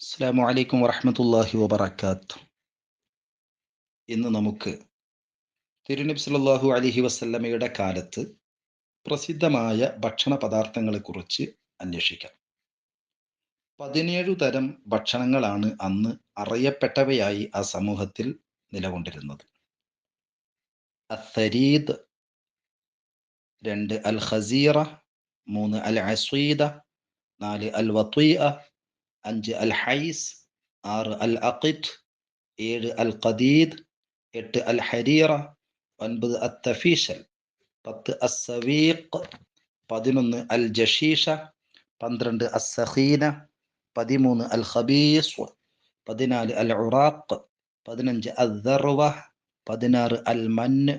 അസ്സാം വലൈക്കും വറഹമത്തല്ലാഹി വബർക്കാത്തു ഇന്ന് നമുക്ക് തിരുനബി സല്ലല്ലാഹു അലഹി വസല്ലമയുടെ കാലത്ത് പ്രസിദ്ധമായ ഭക്ഷണ പദാർത്ഥങ്ങളെക്കുറിച്ച് അന്വേഷിക്കാം. പതിനേഴു തരം ഭക്ഷണങ്ങളാണ് അന്ന് അറിയപ്പെട്ടവയായി ആ സമൂഹത്തിൽ നിലകൊണ്ടിരുന്നത്. അത്തരീദ് രണ്ട് അൽ ഖസീറ മൂന്ന് അൽ അസീദ നാല് അൽ വത്വീഅ അഞ്ച് അൽ ഹൈസ് ആറ് അൽ അഖിദ് ഏഴ് അൽ ഖദീദ് എട്ട് അൽ ഹരീറ ഒൻപത് അത്തഫീഷൽ പത്ത് അസവീഖ് പതിനൊന്ന് അൽ ജഷീഷ പന്ത്രണ്ട് അസഖീന പതിമൂന്ന് അൽ ഖബീസ് പതിനാല് അൽ ഉറാഖ് പതിനഞ്ച് അൽ ദർവ പതിനാറ് അൽ മന്ന്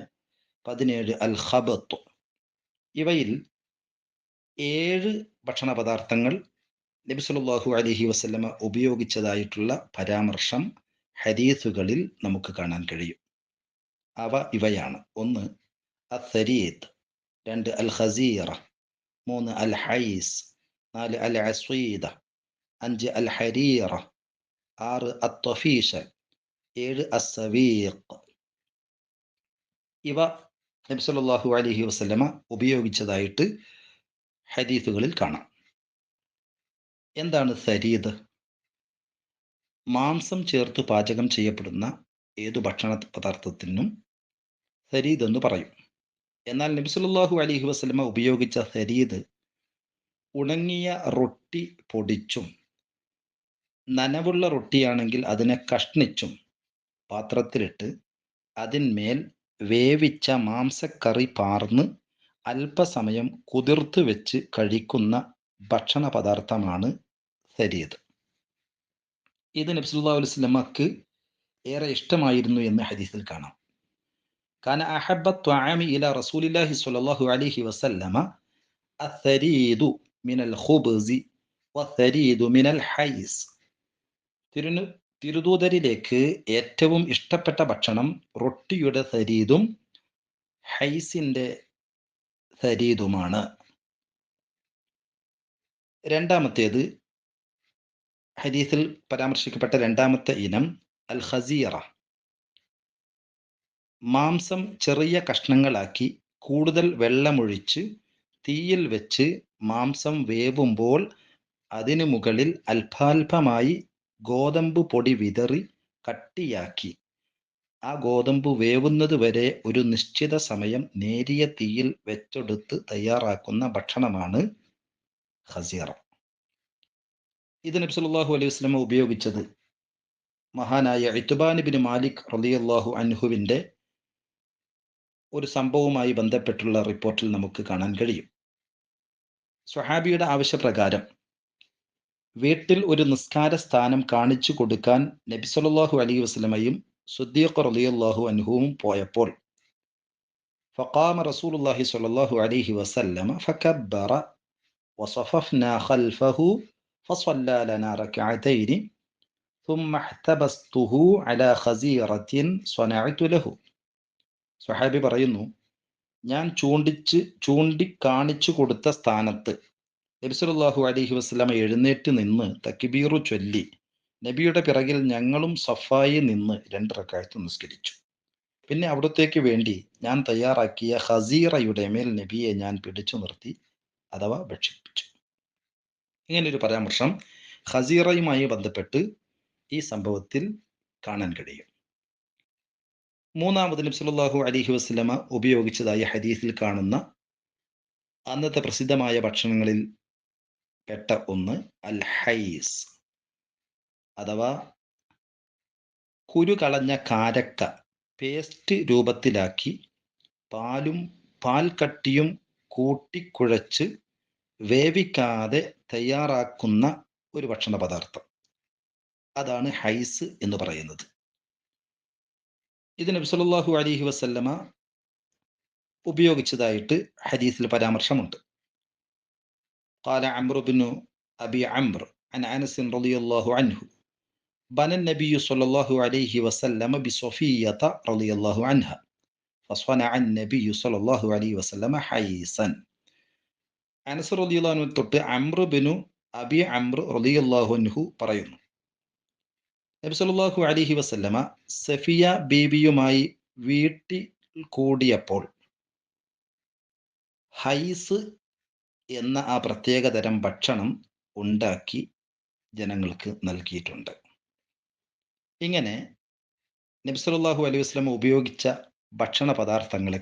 പതിനേഴ് അൽ ഖബത്ത് ഇവയിൽ ഏഴ് ഭക്ഷണ പദാർത്ഥങ്ങൾ നബി സല്ലല്ലാഹു അലൈഹി വസല്ലമ ഉപയോഗിച്ചതായിട്ടുള്ള പരാമർശം ഹദീസുകളിൽ നമുക്ക് കാണാൻ കഴിയും. അവ ഇവയാണ്. ഒന്ന് അസരീദ് രണ്ട് അൽ ഹസീറ മൂന്ന് അൽ ഹൈസ് നാല് അൽ അസീദ അഞ്ച് അൽ ഹരീറ ആറ് അത്തഫീഷൽ ഏഴ് അസവീഖ് ഇവ നബി അലഹി വസ്ലമ ഉപയോഗിച്ചതായിട്ട് ഹദീസുകളിൽ കാണാം. എന്താണ് സരീദ്? മാംസം ചേർത്ത് പാചകം ചെയ്യപ്പെടുന്ന ഏതു ഭക്ഷണ പദാർത്ഥത്തിനും സരീദ് എന്ന് പറയും. എന്നാൽ നബി സല്ലല്ലാഹു വസ്ലമ ഉപയോഗിച്ച സരീദ് ഉണങ്ങിയ റൊട്ടി പൊടിച്ചും നനവുള്ള റൊട്ടിയാണെങ്കിൽ അതിനെ കഷ്ണിച്ചും പാത്രത്തിലിട്ട് അതിന്മേൽ വേവിച്ച മാംസക്കറി പാർന്ന് അല്പസമയം കുതിർത്ത് വെച്ച് കഴിക്കുന്ന ഭക്ഷണ പദാർത്ഥമാണ് സരീദ്. ഇത് നബ്സുല്ലാ അലൈഹി സ്വലമക്ക് ഏറെ ഇഷ്ടമായിരുന്നു എന്ന് ഹദീസിൽ കാണാം. കാന അഹബത്ത് ഇല റസൂലില്ലാഹി സ്വല്ലല്ലാഹു അലൈഹി വസല്ലമ അസരീദു മിനൽ ഖുബ്സി വസരീദു മിനൽ ഹൈസ്. തിരുനു തിരുദൂതരിലേക്ക് ഏറ്റവും ഇഷ്ടപ്പെട്ട ഭക്ഷണം റൊട്ടിയുടെ സരീദും ഹൈസിന്റെ സരീദുമാണ്. രണ്ടാമത്തേത് ഹദീസിൽ പരാമർശിക്കപ്പെട്ട രണ്ടാമത്തെ ഇനം അൽ ഹസീറ മാംസം ചെറിയ കഷ്ണങ്ങളാക്കി കൂടുതൽ വെള്ളമൊഴിച്ച് തീയിൽ വെച്ച് മാംസം വേവുമ്പോൾ അതിനു മുകളിൽ അല്പാൽപമായി ഗോതമ്പ് പൊടി വിതറി കട്ടിയാക്കി. ആ ഗോതമ്പ് വേവുന്നത് വരെ ഒരു നിശ്ചിത സമയം നേരിയ തീയിൽ വെച്ചെടുത്ത് തയ്യാറാക്കുന്ന ഭക്ഷണമാണ് ഹസീറ ഇത് നബി സല്ലല്ലാഹു അലൈഹി വസല്ലം ഉപയോഗിച്ചത് മഹാനായ ഇത്തുബാനിബിൻ മാലിക് റളിയല്ലാഹു അൻഹുവിന്റെ ഒരു സംഭവവുമായി ബന്ധപ്പെട്ടുള്ള റിപ്പോർട്ടിൽ നമുക്ക് കാണാൻ കഴിയും. സ്വഹാബിയുടെ ആവശ്യപ്രകാരം വീട്ടിൽ ഒരു നിസ്കാര സ്ഥാനം കാണിച്ചു കൊടുക്കാൻ നബി സല്ലല്ലാഹു അലൈഹി വസല്ലമയും സുദ്ദീഖ് റളിയല്ലാഹു അൻഹുവും പോയപ്പോൾ ഫഖാമ റസൂലുള്ളാഹി സല്ലല്ലാഹു അലൈഹി വസല്ലമ ഫകബ്ബറ وصففنا خلفه فصلى لنا ركعتين ثم احتبسته على خزيرة صنعت له സ്വഹാബി പറയുന്നു ഞാൻ ചൂണ്ടിച്ച് ചൂണ്ടിക്കാണിച്ചു കൊടുത്ത സ്ഥാനത്ത് നബിസുല്ലാഹു അലഹി വസ്ലമ എഴുന്നേറ്റ് നിന്ന് തക്കിബീറു ചൊല്ലി നബിയുടെ പിറകിൽ ഞങ്ങളും സഫായി നിന്ന് രണ്ട് റക്കായത്ത് നിസ്കരിച്ചു പിന്നെ അവിടത്തേക്ക് വേണ്ടി ഞാൻ തയ്യാറാക്കിയ ഹസീറയുടെ മേൽ നബിയെ ഞാൻ പിടിച്ചു നിർത്തി അഥവാ ഭക്ഷിപ്പിച്ചു. ഒരു പരാമർശം ഹസീറയുമായി ബന്ധപ്പെട്ട് ഈ സംഭവത്തിൽ കാണാൻ കഴിയും. മൂന്നാമത് നബി സല്ലല്ലാഹു അലൈഹി വസല്ലമ ഉപയോഗിച്ചതായി ഹദീസിൽ കാണുന്ന അന്നത്തെ പ്രസിദ്ധമായ ഭക്ഷണങ്ങളിൽ പെട്ട ഒന്ന് അൽ ഹൈസ് അഥവാ കുരു കളഞ്ഞ കാരക്ക പേസ്റ്റ് രൂപത്തിലാക്കി പാലും പാൽ കട്ടിയും കൂട്ടിക്കുഴച്ച് വേവിക്കാതെ തയ്യാറാക്കുന്ന ഒരു ഭക്ഷണ പദാർത്ഥം അതാണ് ഹൈസ് എന്ന് പറയുന്നത് ഇത് നബി സല്ലല്ലാഹു അലൈഹി വസല്ലമ ഉപയോഗിച്ചതായിട്ട് ഹദീസിൽ പരാമർശമുണ്ട് قال عمرو بن أبي عمرو عن أنس رضي الله عنه بنى النبي صلى الله عليه وسلم بصفية رضي الله عنها فصنع النبي صلى الله عليه وسلم حيسا അനസ് റളിയല്ലാഹു തൊട്ട് അമ്ര ബിനു അബി അമ്ര റളിയല്ലാഹു അൻഹു പറയുന്നു. നബി സല്ലല്ലാഹു അലൈഹി വസല്ലമ സഫിയ ബീബിയുമായി വീട്ടിൽ കൂടിയപ്പോൾ ഹൈസ് എന്ന ആ പ്രത്യേക തരം ഭക്ഷണം ഉണ്ടാക്കി ജനങ്ങൾക്ക് നൽകിയിട്ടുണ്ട്. ഇങ്ങനെ നബി സല്ലല്ലാഹു അലൈഹി വസല്ലമ ഉപയോഗിച്ച ഭക്ഷണ പദാർത്ഥങ്ങളെ